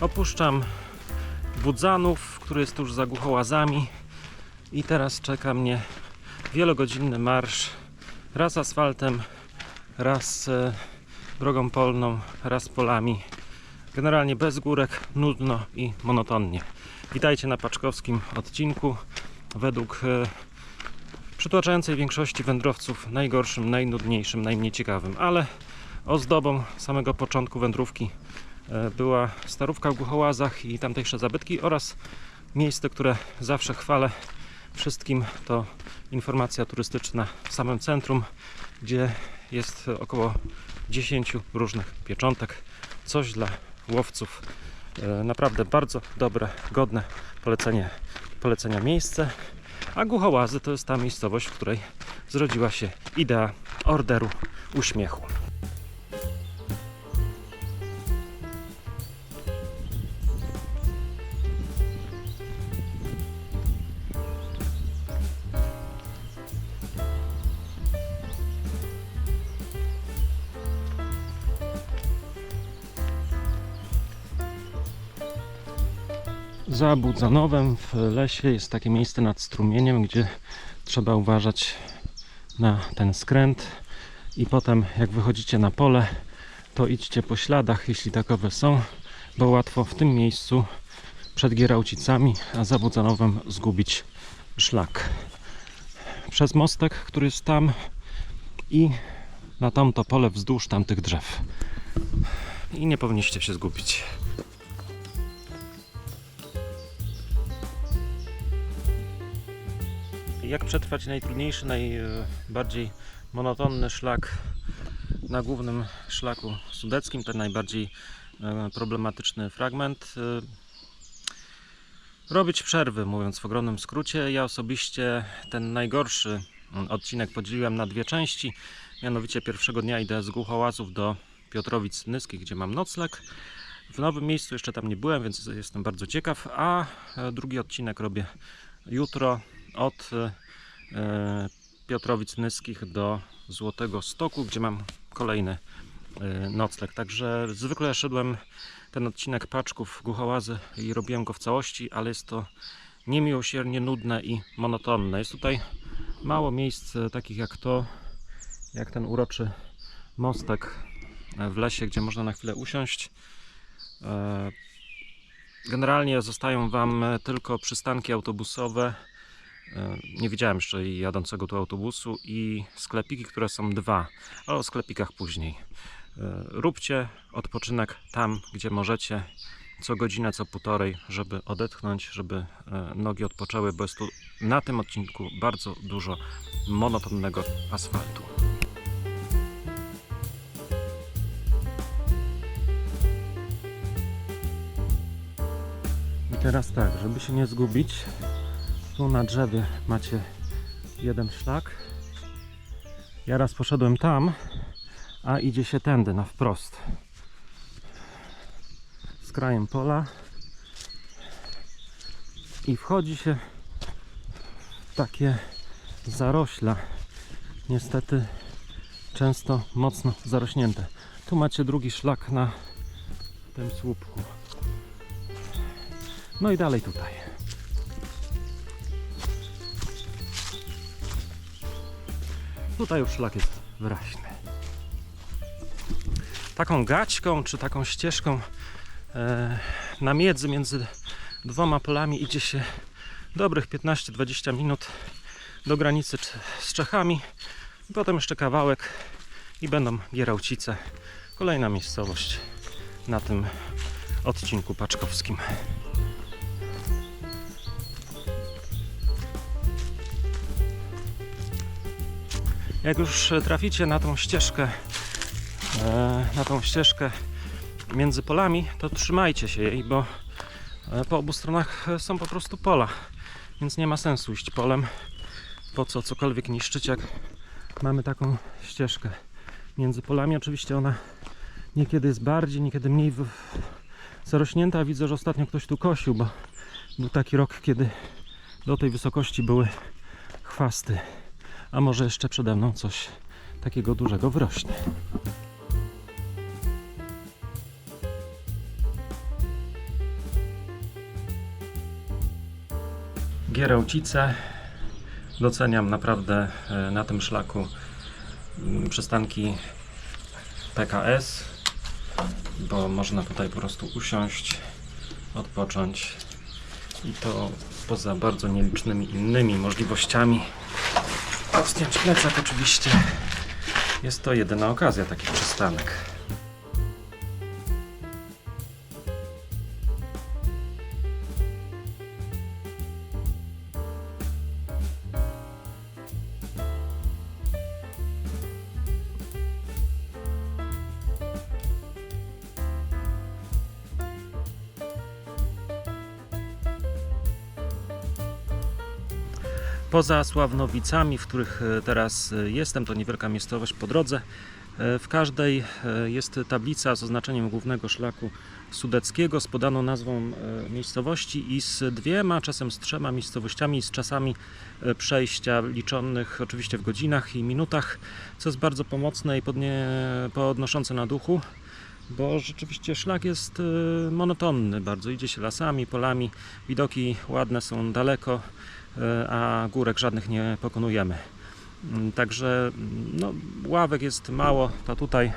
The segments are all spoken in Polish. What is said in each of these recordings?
Opuszczam Budzanów, który jest tuż za Głuchołazami i teraz czeka mnie wielogodzinny marsz raz asfaltem, raz e, drogą polną, raz polami. Generalnie bez górek, nudno i monotonnie. Witajcie na paczkowskim odcinku. Według e, przytłaczającej większości wędrowców najgorszym, najnudniejszym, najmniej ciekawym, ale ozdobą samego początku wędrówki była starówka w Głuchołazach i tamtejsze zabytki oraz miejsce, które zawsze chwalę wszystkim to informacja turystyczna w samym centrum, gdzie jest około 10 różnych pieczątek. Coś dla łowców. E, Naprawdę bardzo dobre, godne polecenie, polecenia miejsce. A Głuchołazy to jest ta miejscowość, w której zrodziła się idea orderu uśmiechu. Za Budzanowem w lesie jest takie miejsce nad strumieniem, gdzie trzeba uważać na ten skręt i potem jak wychodzicie na pole, to idźcie po śladach, jeśli takowe są, bo łatwo w tym miejscu przed Gierałcicami, a za Budzanowem zgubić szlak. Przez mostek, który jest tam i na tamto pole wzdłuż tamtych drzew. I nie powinniście się zgubić. Jak przetrwać najtrudniejszy, najbardziej monotonny szlak na głównym szlaku sudeckim, ten najbardziej e, problematyczny fragment? E, Robić przerwy, mówiąc w ogromnym skrócie. Ja osobiście ten najgorszy odcinek podzieliłem na dwie części. Mianowicie pierwszego dnia idę z Głuchołazów do Piotrowic Nyskich, gdzie mam nocleg. W nowym miejscu jeszcze tam nie byłem, więc jestem bardzo ciekaw. A e, drugi odcinek robię jutro od e, Piotrowic Nyskich do Złotego Stoku, gdzie mam kolejny e, nocleg. Także zwykle szedłem ten odcinek paczków Głuchołazy i robiłem go w całości, ale jest to niemiłosiernie nudne i monotonne. Jest tutaj mało miejsc e, takich jak to, jak ten uroczy mostek e, w lesie, gdzie można na chwilę usiąść. E, Generalnie zostają Wam e, tylko przystanki autobusowe. E, Nie widziałem jeszcze jadącego tu autobusu i sklepiki, które są dwa, ale o sklepikach później. E, Róbcie odpoczynek tam, gdzie możecie, co godzinę, co półtorej, żeby odetchnąć, żeby e, nogi odpoczęły, bo jest tu na tym odcinku bardzo dużo monotonnego asfaltu. I teraz tak, żeby się nie zgubić, tu na drzewie macie jeden szlak. Ja raz poszedłem tam, a idzie się tędy na wprost. Z krajem pola. I wchodzi się w takie zarośla. Niestety często mocno zarośnięte. Tu macie drugi szlak na tym słupku. No i dalej tutaj. Tutaj już szlak jest wyraźny. Taką gaćką czy taką ścieżką e, na miedzy między dwoma polami idzie się dobrych 15-20 minut do granicy z Czechami. Potem jeszcze kawałek i będą Gierałcice. Kolejna miejscowość na tym odcinku paczkowskim. Jak już traficie na tą ścieżkę, e, na tą ścieżkę między polami, to trzymajcie się jej, bo e, po obu stronach są po prostu pola, więc nie ma sensu iść polem. Po co cokolwiek niszczyć, jak mamy taką ścieżkę między polami. Oczywiście ona niekiedy jest bardziej, niekiedy mniej zarośnięta. Widzę, że ostatnio ktoś tu kosił, bo był taki rok, kiedy do tej wysokości były chwasty a może jeszcze przede mną coś takiego dużego wyrośnie. Gierałcice doceniam naprawdę e, na tym szlaku mm, przystanki PKS, bo można tutaj po prostu usiąść, odpocząć i to poza bardzo nielicznymi innymi możliwościami Odciąć plecak oczywiście. Jest to jedyna okazja takich przystanek. Poza Sławnowicami, w których e, teraz e, jestem, to niewielka miejscowość po drodze. e, W każdej jest tablica z oznaczeniem głównego szlaku sudeckiego z podaną nazwą miejscowości i z dwiema, czasem z trzema miejscowościami, z czasami przejścia liczonych oczywiście w godzinach i minutach, co jest bardzo pomocne i podnie, podnoszące na duchu, bo rzeczywiście szlak jest monotonny bardzo. Idzie się lasami, polami, widoki ładne są daleko, a górek żadnych nie pokonujemy. Mm, Także no, ławek jest mało, to tutaj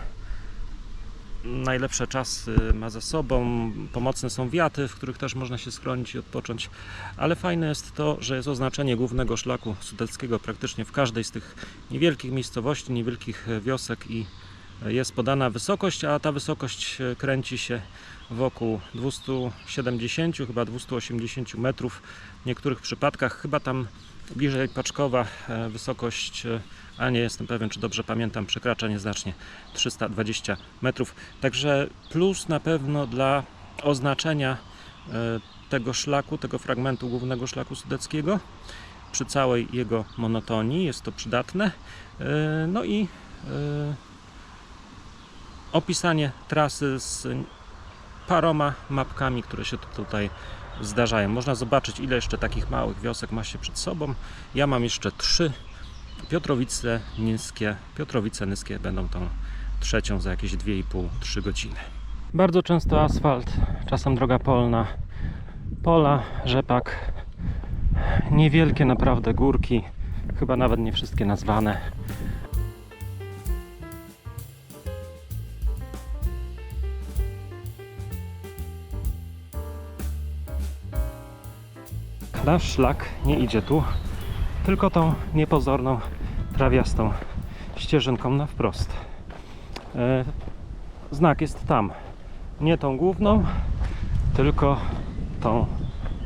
najlepsze czasy ma za sobą. Pomocne są wiaty, w których też można się schronić i odpocząć. Ale fajne jest to, że jest oznaczenie głównego szlaku sudeckiego praktycznie w każdej z tych niewielkich miejscowości, niewielkich e, wiosek i e, jest podana wysokość, a ta wysokość e, kręci się wokół 270, chyba 280 metrów. W niektórych przypadkach, chyba tam bliżej Paczkowa, e, wysokość, e, a nie jestem pewien, czy dobrze pamiętam, przekracza nieznacznie 320 metrów. Także plus na pewno dla oznaczenia e, tego szlaku, tego fragmentu głównego szlaku sudeckiego przy całej jego monotonii jest to przydatne. No i opisanie trasy z paroma mapkami, które się tu- tutaj zdarzają. Można zobaczyć, ile jeszcze takich małych wiosek ma się przed sobą. Ja mam jeszcze trzy. Piotrowice niskie, Piotrowice niskie będą tą trzecią za jakieś 2,5-3 godziny. Bardzo często asfalt, czasem droga polna, pola, rzepak, niewielkie naprawdę górki, chyba nawet nie wszystkie nazwane. Nasz szlak nie idzie tu, tylko tą niepozorną, trawiastą ścieżynką na wprost. E, znak jest tam. Nie tą główną, tylko tą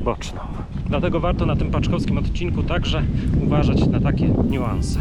boczną. Dlatego warto na tym paczkowskim odcinku także uważać na takie niuanse.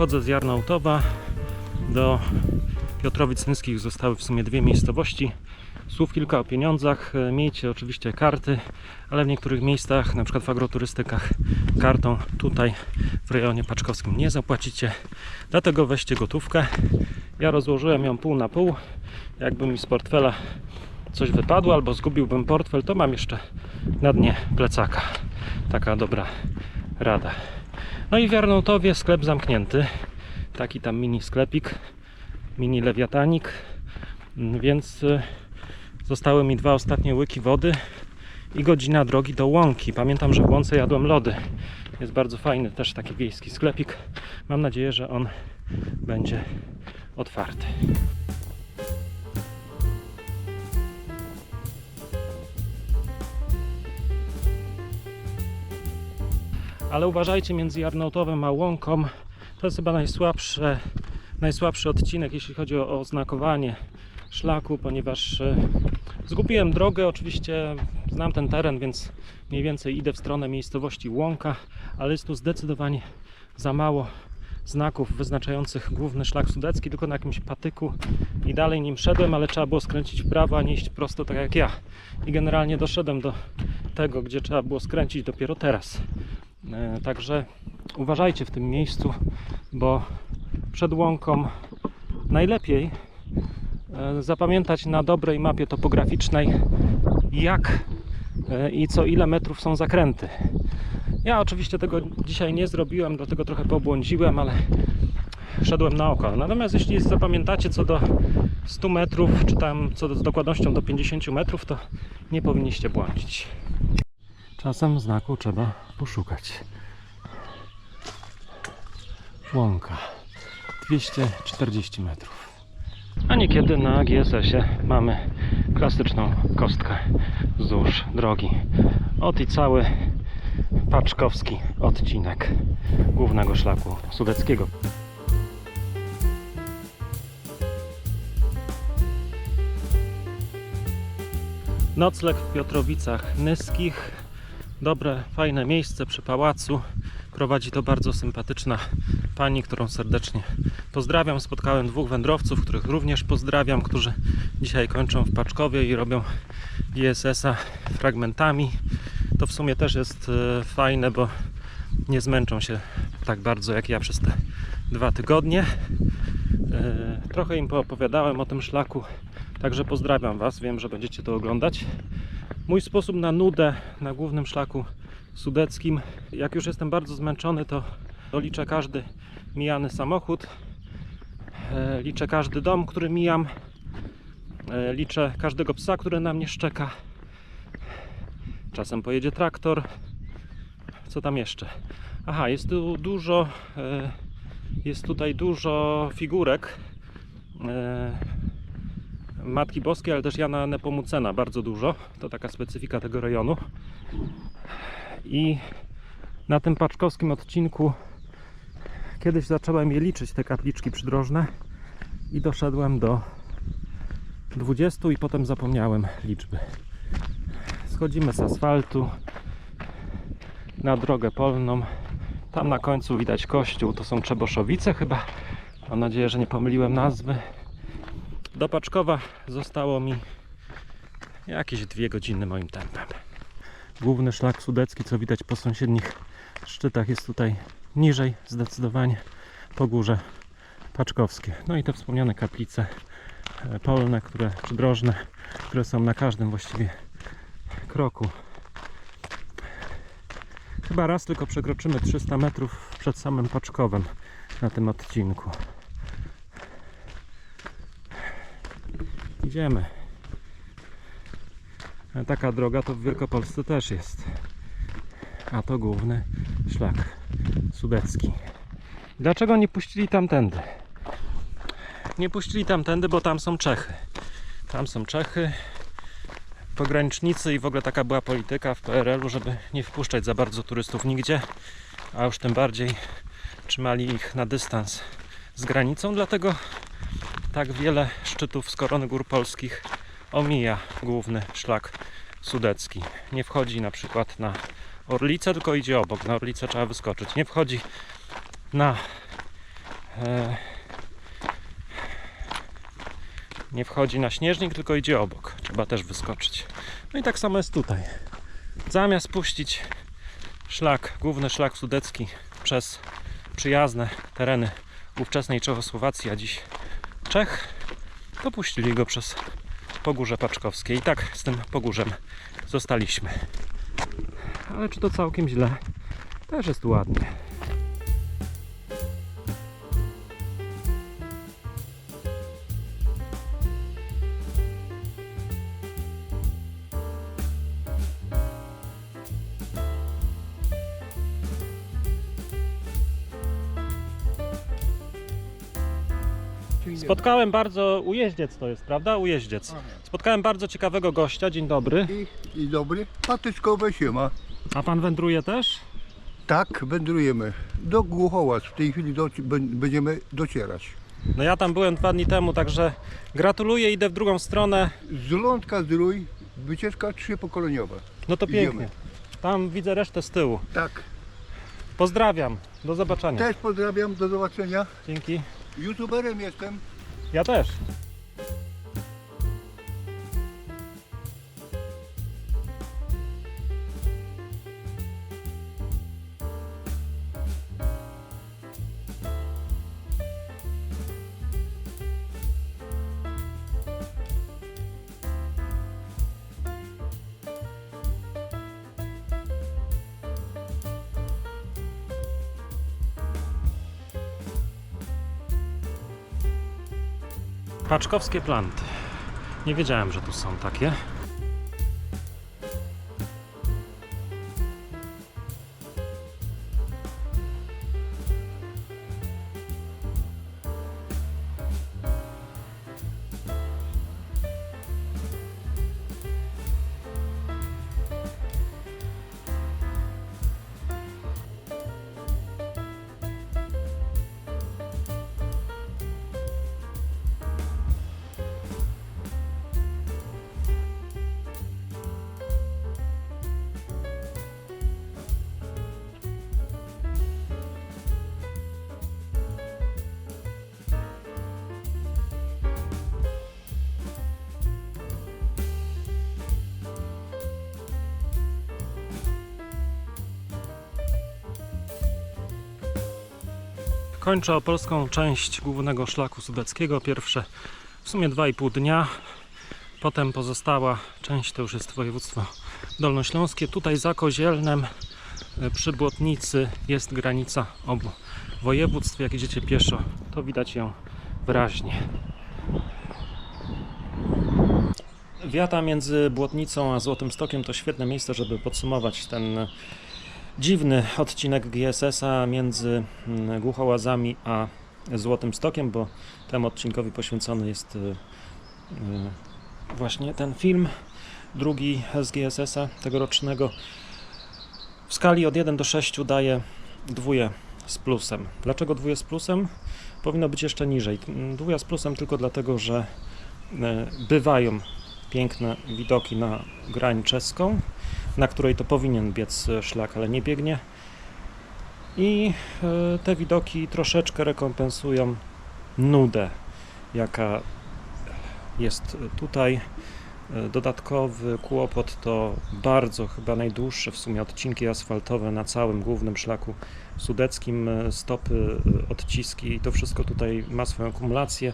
Wychodzę z Jarnautowa do Piotrowic Nyskich zostały w sumie dwie miejscowości. Słów kilka o pieniądzach. E, Miejcie oczywiście karty, ale w niektórych miejscach, na przykład w agroturystykach, kartą tutaj w rejonie paczkowskim nie zapłacicie. Dlatego weźcie gotówkę. Ja rozłożyłem ją pół na pół. Jakby mi z portfela coś wypadło albo zgubiłbym portfel, to mam jeszcze na dnie plecaka. Taka dobra rada. No i w Jarnołtowie sklep zamknięty. Taki tam mini sklepik, mini lewiatanik. Mm, Więc y, zostały mi dwa ostatnie łyki wody i godzina drogi do Łąki. Pamiętam, że w Łące jadłem lody. Jest bardzo fajny też taki wiejski sklepik. Mam nadzieję, że on będzie otwarty. Ale uważajcie między Jarnołtowem a Łąką. To jest chyba najsłabsze, najsłabszy odcinek, jeśli chodzi o oznakowanie szlaku, ponieważ e, zgubiłem drogę. Oczywiście znam ten teren, więc mniej więcej idę w stronę miejscowości Łąka, ale jest tu zdecydowanie za mało znaków wyznaczających główny szlak sudecki, tylko na jakimś patyku i dalej nim szedłem, ale trzeba było skręcić w prawo, a nie iść prosto tak jak ja. I generalnie doszedłem do tego, gdzie trzeba było skręcić dopiero teraz. E, Także uważajcie w tym miejscu, bo przed łąką najlepiej e, zapamiętać na dobrej mapie topograficznej, jak e, i co ile metrów są zakręty. Ja oczywiście tego dzisiaj nie zrobiłem, dlatego trochę pobłądziłem, ale szedłem na oko. Natomiast jeśli zapamiętacie co do 100 metrów, czy tam co do, z dokładnością do 50 metrów, to nie powinniście błądzić. Czasem znaku trzeba poszukać. Łąka 240 metrów. A niekiedy na GSS-ie mamy klasyczną kostkę wzdłuż drogi. Ot i cały paczkowski odcinek głównego szlaku sudeckiego. Nocleg w Piotrowicach Nyskich. Dobre, fajne miejsce przy pałacu. Prowadzi to bardzo sympatyczna pani, którą serdecznie pozdrawiam. Spotkałem dwóch wędrowców, których również pozdrawiam, którzy dzisiaj kończą w Paczkowie i robią ISS-a fragmentami. To w sumie też jest e, fajne, bo nie zmęczą się tak bardzo jak ja przez te dwa tygodnie. E, Trochę im poopowiadałem o tym szlaku, także pozdrawiam Was. Wiem, że będziecie to oglądać. Mój sposób na nudę na głównym szlaku sudeckim. Jak już jestem bardzo zmęczony, to, to liczę każdy mijany samochód, e, liczę każdy dom, który mijam, e, liczę każdego psa, który na mnie szczeka. Czasem pojedzie traktor. Co tam jeszcze? Aha, jest tu dużo, e, jest tutaj dużo figurek Matki Boskiej, ale też Jana Nepomucena, bardzo dużo. To taka specyfika tego rejonu. I na tym paczkowskim odcinku kiedyś zacząłem je liczyć, te kapliczki przydrożne i doszedłem do 20 i potem zapomniałem liczby. Schodzimy z asfaltu na drogę polną. Tam na końcu widać kościół, to są Czeboszowice chyba. Mam nadzieję, że nie pomyliłem nazwy. Do Paczkowa zostało mi jakieś dwie godziny moim tempem. Główny szlak sudecki, co widać po sąsiednich szczytach, jest tutaj niżej zdecydowanie po górze Paczkowskie. No i te wspomniane kaplice e, polne, które przydrożne, które są na każdym właściwie kroku. Chyba raz tylko przekroczymy 300 metrów przed samym Paczkowem na tym odcinku. Idziemy. A Taka droga to w Wielkopolsce też jest. A to główny szlak sudecki. Dlaczego nie puścili tamtędy? Nie puścili tamtędy, bo tam są Czechy. Tam są Czechy, pogranicznicy i w ogóle taka była polityka w PRL-u, żeby nie wpuszczać za bardzo turystów nigdzie, a już tym bardziej trzymali ich na dystans z granicą, dlatego tak wiele szczytów z korony gór polskich omija główny szlak sudecki. Nie wchodzi na przykład na Orlicę, tylko idzie obok. Na Orlicę trzeba wyskoczyć. Nie wchodzi na e, nie wchodzi na śnieżnik, tylko idzie obok. Trzeba też wyskoczyć. No i tak samo jest tutaj. Zamiast puścić szlak, główny szlak sudecki przez przyjazne tereny ówczesnej Czechosłowacji, a dziś Czech, to puścili go przez Pogórze Paczkowskie. I tak z tym Pogórzem zostaliśmy. Ale czy to całkiem źle? Też jest ładnie. Spotkałem bardzo, ujeździec to jest, prawda? Ujeździec. Spotkałem bardzo ciekawego gościa, dzień dobry. I, I dobry, patyczkowe siema. A pan wędruje też? Tak, wędrujemy do Głuchołac. W tej chwili doci- bę- będziemy docierać. No ja tam byłem dwa dni temu, także gratuluję, idę w drugą stronę. Z Lądka Zdrój, wycieczka trzypokoleniowa. No to Idziemy. pięknie. Tam widzę resztę z tyłu. Tak. Pozdrawiam. Do zobaczenia. Też pozdrawiam, do zobaczenia. Dzięki. YouTuberem jestem. Ja też. Paczkowskie planty. Nie wiedziałem, że tu są takie. Kończę opolską część głównego szlaku sudeckiego. Pierwsze w sumie 2,5 dnia. Potem pozostała część to już jest województwo dolnośląskie. Tutaj za Kozielnem e, przy Błotnicy jest granica obu województw. Jak idziecie pieszo, to widać ją wyraźnie. Wiata między Błotnicą a Złotym Stokiem to świetne miejsce, żeby podsumować ten dziwny odcinek GSS-a między mm, Głuchołazami a Złotym Stokiem, bo temu odcinkowi poświęcony jest y, y, właśnie ten film, drugi z GSS-a tegorocznego. W skali od 1 do 6 daje dwóje z plusem. Dlaczego dwóje z plusem? Powinno być jeszcze niżej. Dwója z plusem tylko dlatego, że y, bywają piękne widoki na grań czeską, na której to powinien biec e, szlak, ale nie biegnie. I e, te widoki troszeczkę rekompensują nudę, jaka jest tutaj. E, Dodatkowy kłopot to bardzo chyba najdłuższe w sumie odcinki asfaltowe na całym głównym szlaku sudeckim, stopy, odciski i to wszystko tutaj ma swoją akumulację.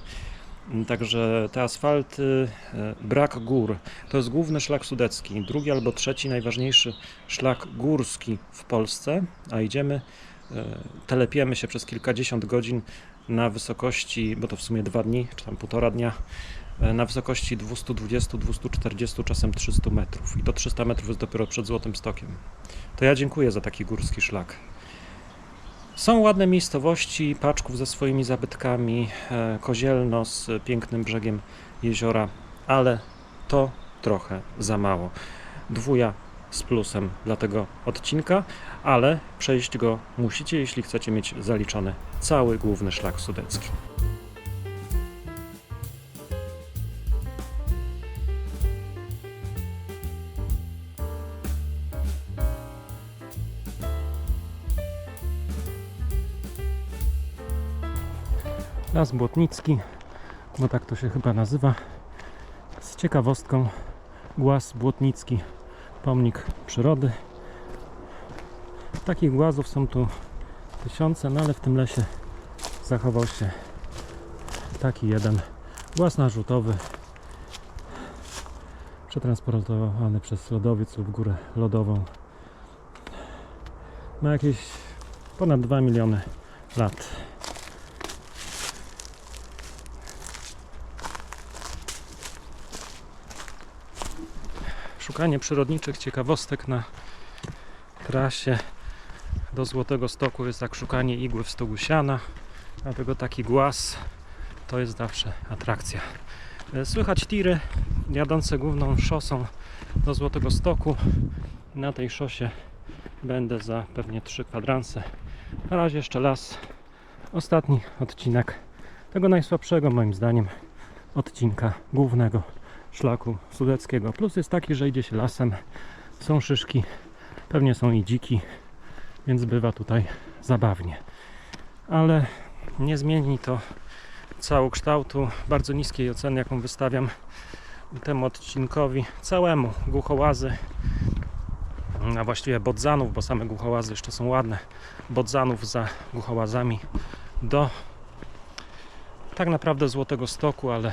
Także te asfalty, e, brak gór. To jest główny szlak sudecki, drugi albo trzeci najważniejszy szlak górski w Polsce, a idziemy, e, telepiemy się przez kilkadziesiąt godzin na wysokości, bo to w sumie dwa dni, czy tam półtora dnia, e, na wysokości 220, 240, czasem 300 metrów. I to 300 metrów jest dopiero przed Złotym Stokiem. To ja dziękuję za taki górski szlak. Są ładne miejscowości, Paczków ze swoimi zabytkami, e, Kozielno z pięknym brzegiem jeziora, ale to trochę za mało. Dwuja z plusem dla tego odcinka, ale przejść go musicie, jeśli chcecie mieć zaliczony cały główny szlak sudecki. Las Błotnicki, bo tak to się chyba nazywa. Z ciekawostką Głaz Błotnicki, pomnik przyrody. Takich głazów są tu tysiące, no ale w tym lesie zachował się taki jeden głaz narzutowy przetransportowany przez lodowiec lub górę lodową. Ma jakieś ponad 2 miliony lat. Szukanie przyrodniczych ciekawostek na trasie do Złotego Stoku jest jak szukanie igły w stogu siana, dlatego taki głaz to jest zawsze atrakcja. E, Słychać tiry jadące główną szosą do Złotego Stoku. Na tej szosie będę za pewnie 3 kwadranse. Na razie jeszcze las. Ostatni odcinek tego najsłabszego moim zdaniem odcinka głównego szlaku sudeckiego. Plus jest taki, że idzie się lasem, są szyszki, pewnie są i dziki, więc bywa tutaj zabawnie. Ale nie zmieni to całokształtu bardzo niskiej oceny, jaką wystawiam temu odcinkowi, całemu głuchołazy, a właściwie bodzanów, bo same głuchołazy jeszcze są ładne, bodzanów za głuchołazami do tak naprawdę Złotego Stoku, ale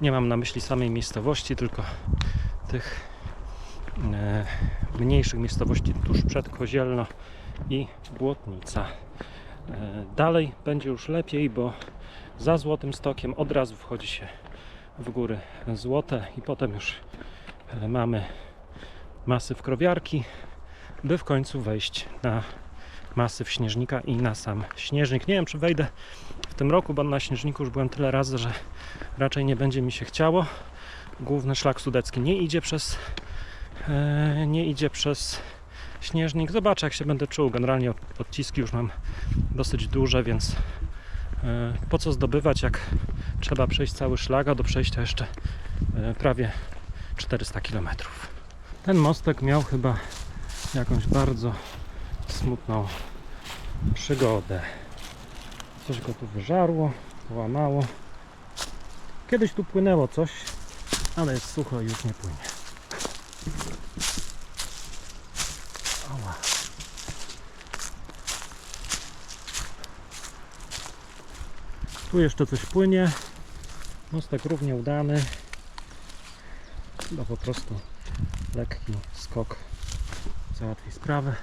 nie mam na myśli samej miejscowości, tylko tych e, mniejszych miejscowości tuż przed Kozielno i Błotnica. E, dalej będzie już lepiej, bo za Złotym Stokiem od razu wchodzi się w góry Złote i potem już e, mamy masyw krowiarki, by w końcu wejść na masyw śnieżnika i na sam śnieżnik. Nie wiem, czy wejdę w tym roku, bo na śnieżniku już byłem tyle razy, że raczej nie będzie mi się chciało. Główny szlak sudecki nie idzie przez e, nie idzie przez śnieżnik. Zobaczę, jak się będę czuł. Generalnie od- odciski już mam dosyć duże, więc e, po co zdobywać, jak trzeba przejść cały szlak, a do przejścia jeszcze e, prawie 400 km. Ten mostek miał chyba jakąś bardzo smutną przygodę. Coś go tu wyżarło, łamało. Kiedyś tu płynęło coś, ale jest sucho i już nie płynie. Tu jeszcze coś płynie. Mostek równie udany. Chyba po prostu lekki skok załatwi sprawę.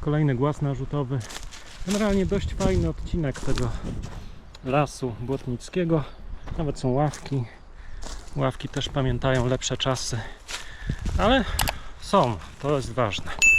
Kolejny głaz narzutowy. Generalnie dość fajny odcinek tego lasu błotnickiego. Nawet są ławki. Ławki też pamiętają lepsze czasy. Ale są, to jest ważne.